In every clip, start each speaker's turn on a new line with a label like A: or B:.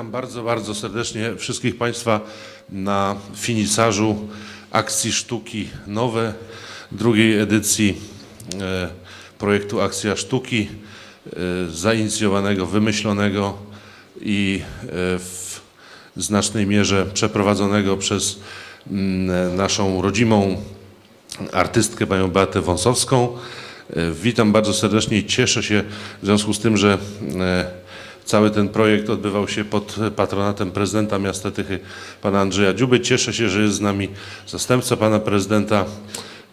A: Witam bardzo, bardzo serdecznie wszystkich Państwa na finisarzu akcji Sztuki Nowe, drugiej edycji e, projektu Akcja Sztuki, e, zainicjowanego, wymyślonego i e, w znacznej mierze przeprowadzonego przez mm, naszą rodzimą artystkę panią Beatę Wąsowską. Witam bardzo serdecznie i cieszę się w związku z tym, że cały ten projekt odbywał się pod patronatem prezydenta miasta Tychy, pana Andrzeja Dziuby. Cieszę się, że jest z nami zastępca pana prezydenta,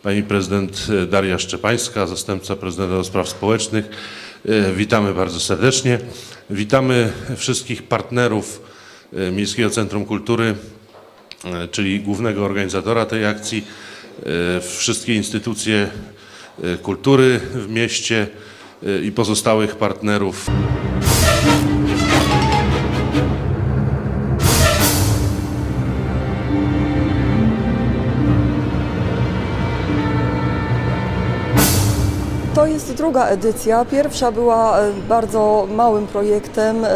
A: pani prezydent e, Daria Szczepańska, zastępca prezydenta do spraw społecznych. E, Witamy bardzo serdecznie. Witamy wszystkich partnerów e, Miejskiego Centrum Kultury, czyli głównego organizatora tej akcji, wszystkie instytucje kultury w mieście i pozostałych partnerów.
B: Jest druga edycja. Pierwsza była e, bardzo małym projektem. e,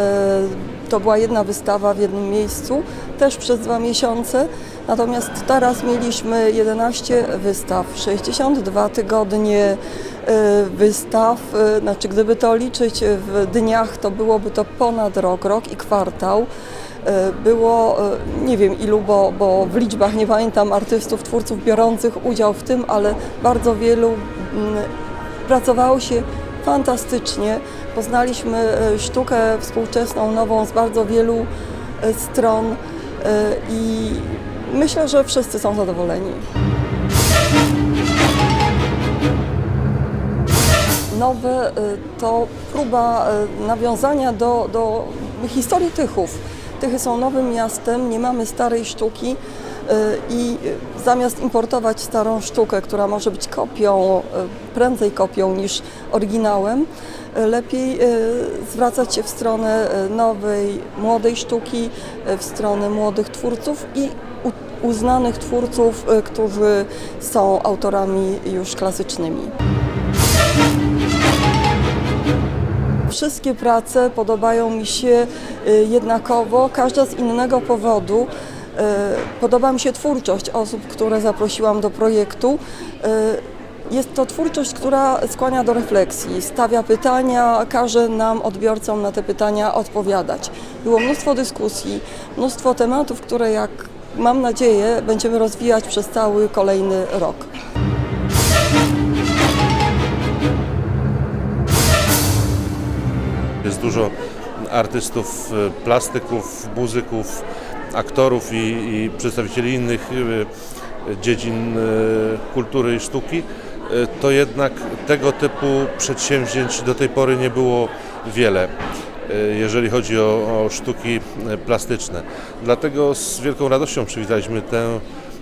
B: To była jedna wystawa w jednym miejscu, też przez dwa miesiące. Natomiast teraz mieliśmy 11 wystaw, 62 tygodnie e, wystaw. Znaczy, gdyby to liczyć w dniach, to byłoby to ponad rok, rok i kwartał. Było nie wiem ilu, bo, bo w liczbach nie pamiętam artystów, twórców biorących udział w tym, ale bardzo wielu mm, pracowało się fantastycznie. Poznaliśmy e, sztukę współczesną, nową z bardzo wielu e, stron e, i myślę, że wszyscy są zadowoleni. Nowe to próba nawiązania do, do historii Tychów. Tychy są nowym miastem, nie mamy starej sztuki i e, zamiast importować starą sztukę, która może być kopią, e, prędzej kopią niż oryginałem, e, lepiej zwracać się w stronę nowej, młodej sztuki, w stronę młodych twórców i uznanych twórców, którzy są autorami już klasycznymi. Wszystkie prace podobają mi się y, jednakowo, każda z innego powodu. Y, Podoba mi się twórczość osób, które zaprosiłam do projektu. Y, Jest to twórczość, która skłania do refleksji, stawia pytania, każe nam, odbiorcom, na te pytania odpowiadać. Było mnóstwo dyskusji, mnóstwo tematów, które jak mam nadzieję będziemy rozwijać przez cały kolejny rok.
A: Jest dużo artystów, e, plastyków, muzyków, aktorów i, i przedstawicieli innych e, dziedzin e, kultury i sztuki. E, To jednak tego typu przedsięwzięć do tej pory nie było wiele, jeżeli chodzi o, o sztuki plastyczne. Dlatego z wielką radością przywitaliśmy tę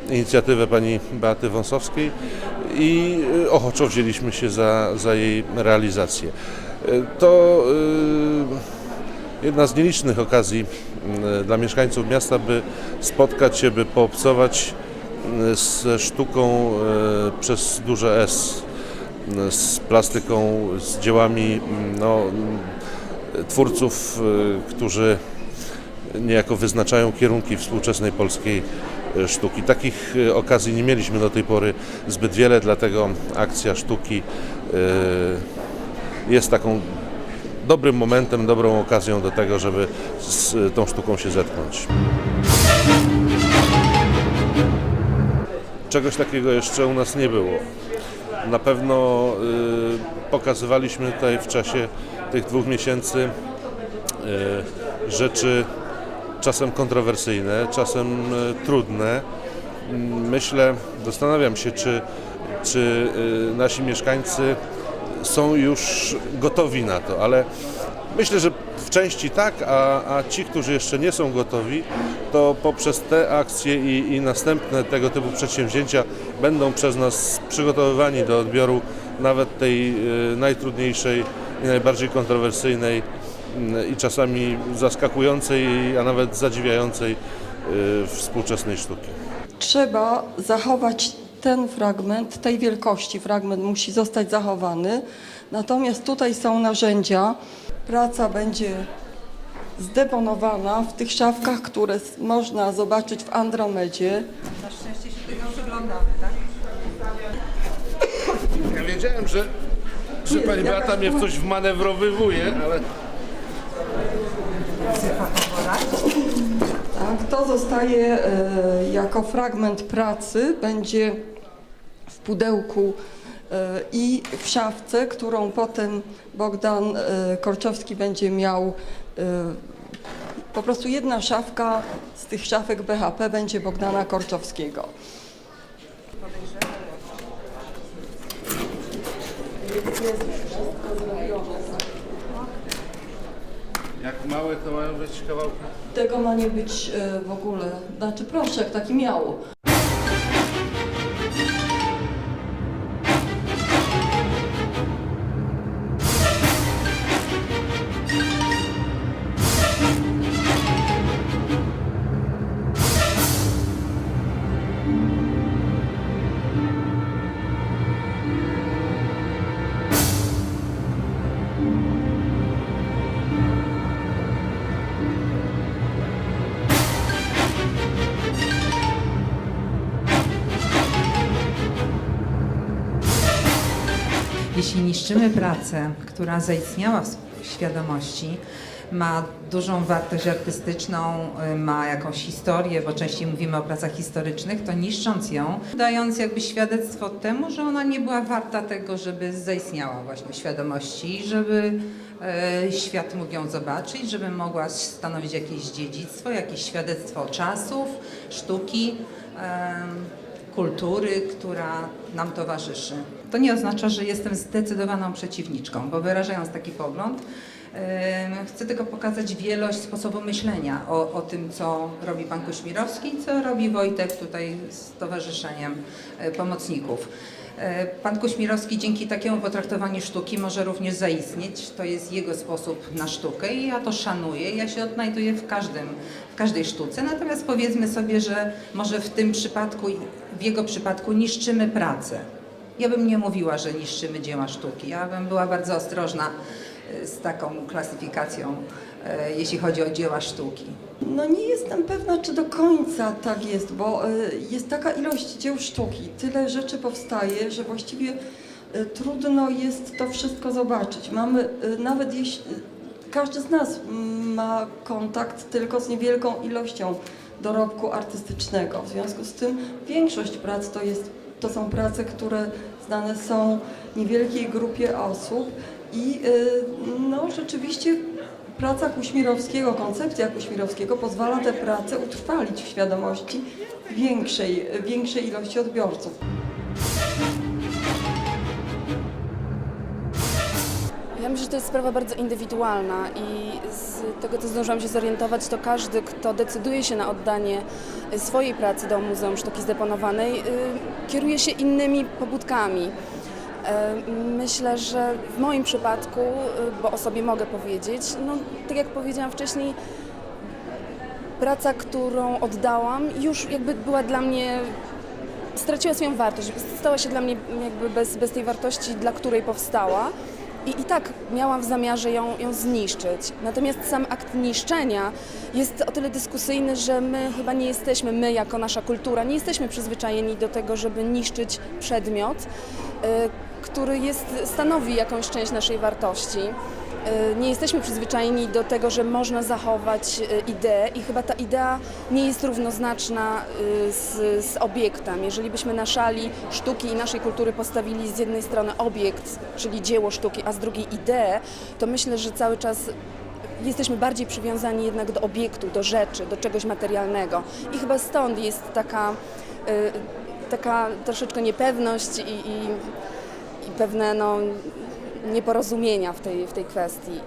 A: inicjatywę pani Beaty Wąsowskiej i ochoczo wzięliśmy się za, za jej realizację. To e, jedna z nielicznych okazji m, dla mieszkańców miasta, by spotkać się, by poobcować m, ze sztuką e, przez duże S, m, z plastyką, z dziełami no, twórców, e, którzy niejako wyznaczają kierunki współczesnej polskiej e, sztuki. Takich e, okazji nie mieliśmy do tej pory zbyt wiele, dlatego akcja sztuki e, jest taką dobrym momentem, dobrą okazją do tego, żeby z tą sztuką się zetknąć. Czegoś takiego jeszcze u nas nie było. Na pewno y, pokazywaliśmy tutaj w czasie tych dwóch miesięcy y, rzeczy czasem kontrowersyjne, czasem y, trudne. Myślę, zastanawiam się, czy, czy y, nasi mieszkańcy są już gotowi na to, ale myślę, że w części tak, a, a ci, którzy jeszcze nie są gotowi, to poprzez te akcje i, i następne tego typu przedsięwzięcia będą przez nas przygotowywani do odbioru nawet tej y, najtrudniejszej i najbardziej kontrowersyjnej y, i czasami zaskakującej, a nawet zadziwiającej y, współczesnej sztuki.
B: Trzeba zachować ten fragment, tej wielkości fragment musi zostać zachowany. Natomiast tutaj są narzędzia. Praca będzie zdeponowana w tych szafkach, które można zobaczyć w Andromedzie.
C: Na szczęście się tego przyglądamy, tak?
A: Ja wiedziałem, że, że pani Beata mnie w coś wmanewrowywuje, ale
B: Tak, to zostaje e, jako fragment pracy, będzie pudełku e, i w szafce, którą potem Bogdan e, Korczowski będzie miał. e, Po prostu jedna szafka z tych szafek BHP będzie Bogdana Korczowskiego.
A: jak małe to mają być kawałki.
B: Tego ma nie być w ogóle, znaczy proszek taki miał.
C: Jeśli niszczymy pracę, która zaistniała w świadomości, ma dużą wartość artystyczną, y, ma jakąś historię, bo częściej mówimy o pracach historycznych, to niszcząc ją, dając jakby świadectwo temu, że ona nie była warta tego, żeby zaistniała właśnie w świadomości, żeby e, świat mógł ją zobaczyć, żeby mogła stanowić jakieś dziedzictwo, jakieś świadectwo czasów, sztuki. Kultury, która nam towarzyszy. To nie oznacza, że jestem zdecydowaną przeciwniczką, bo wyrażając taki pogląd, chcę tylko pokazać wielość sposobu myślenia o, o tym, co robi pan Kuśmirowski, co robi Wojtek tutaj z Towarzyszeniem e, Pomocników. E, Pan Kuśmirowski dzięki takiemu potraktowaniu sztuki może również zaistnieć. To jest jego sposób na sztukę i ja to szanuję. Ja się odnajduję w, każdym, w każdej sztuce. Natomiast powiedzmy sobie, że może w tym przypadku, w jego przypadku niszczymy pracę. Ja bym nie mówiła, że niszczymy dzieła sztuki. Ja bym była bardzo ostrożna z taką klasyfikacją, e, jeśli chodzi o dzieła sztuki.
B: No nie jestem pewna, czy do końca tak jest, bo e, jest taka ilość dzieł sztuki, tyle rzeczy powstaje, że właściwie e, trudno jest to wszystko zobaczyć. Mamy, nawet jeśli każdy z nas ma kontakt tylko z niewielką ilością dorobku artystycznego, w związku z tym większość prac to, jest, to są prace, które znane są niewielkiej grupie osób i e, no rzeczywiście Praca Kuśmirowskiego, koncepcja Kuśmirowskiego pozwala te prace utrwalić w świadomości większej, większej ilości odbiorców.
D: Ja myślę, że to jest sprawa bardzo indywidualna i z tego, co zdążyłam się zorientować, to każdy, kto decyduje się na oddanie swojej pracy do Muzeum Sztuki Zdeponowanej, y, kieruje się innymi pobudkami. Myślę, że w moim przypadku, y, bo o sobie mogę powiedzieć, no, tak jak powiedziałam wcześniej, praca, którą oddałam, już jakby była dla mnie straciła swoją wartość, stała się dla mnie jakby bez, bez tej wartości, dla której powstała. I, I tak miałam w zamiarze ją, ją zniszczyć. Natomiast sam akt niszczenia jest o tyle dyskusyjny, że my chyba nie jesteśmy, my jako nasza kultura, nie jesteśmy przyzwyczajeni do tego, żeby niszczyć przedmiot, y, który jest, stanowi jakąś część naszej wartości. Y, Nie jesteśmy przyzwyczajeni do tego, że można zachować y, ideę i chyba ta idea nie jest równoznaczna y, z, z obiektem. Jeżeli byśmy na szali sztuki i naszej kultury postawili z jednej strony obiekt, czyli dzieło sztuki, a z drugiej ideę, to myślę, że cały czas jesteśmy bardziej przywiązani jednak do obiektu, do rzeczy, do czegoś materialnego. I chyba stąd jest taka, taka troszeczkę niepewność i, i pewne no, nieporozumienia w tej, w tej kwestii.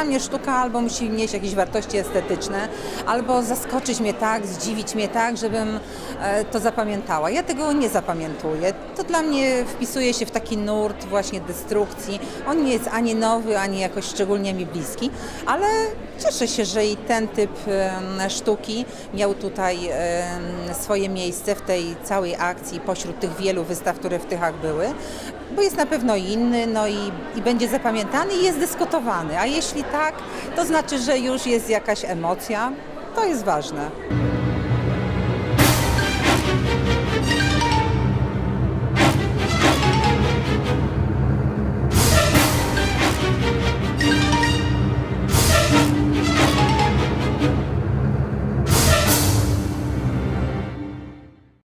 E: Dla
C: mnie sztuka albo musi mieć jakieś wartości estetyczne, albo zaskoczyć mnie tak, zdziwić mnie tak, żebym e, to zapamiętała. Ja tego nie zapamiętuję. To dla mnie wpisuje się w taki nurt właśnie destrukcji. On nie jest ani nowy, ani jakoś szczególnie mi bliski, ale cieszę się, że i ten typ sztuki miał tutaj swoje miejsce w tej całej akcji pośród tych wielu wystaw, które w Tychach były, bo jest na pewno inny, no i, i będzie zapamiętany i jest dyskutowany. A jeśli tak, to znaczy, że już jest jakaś emocja. To jest ważne.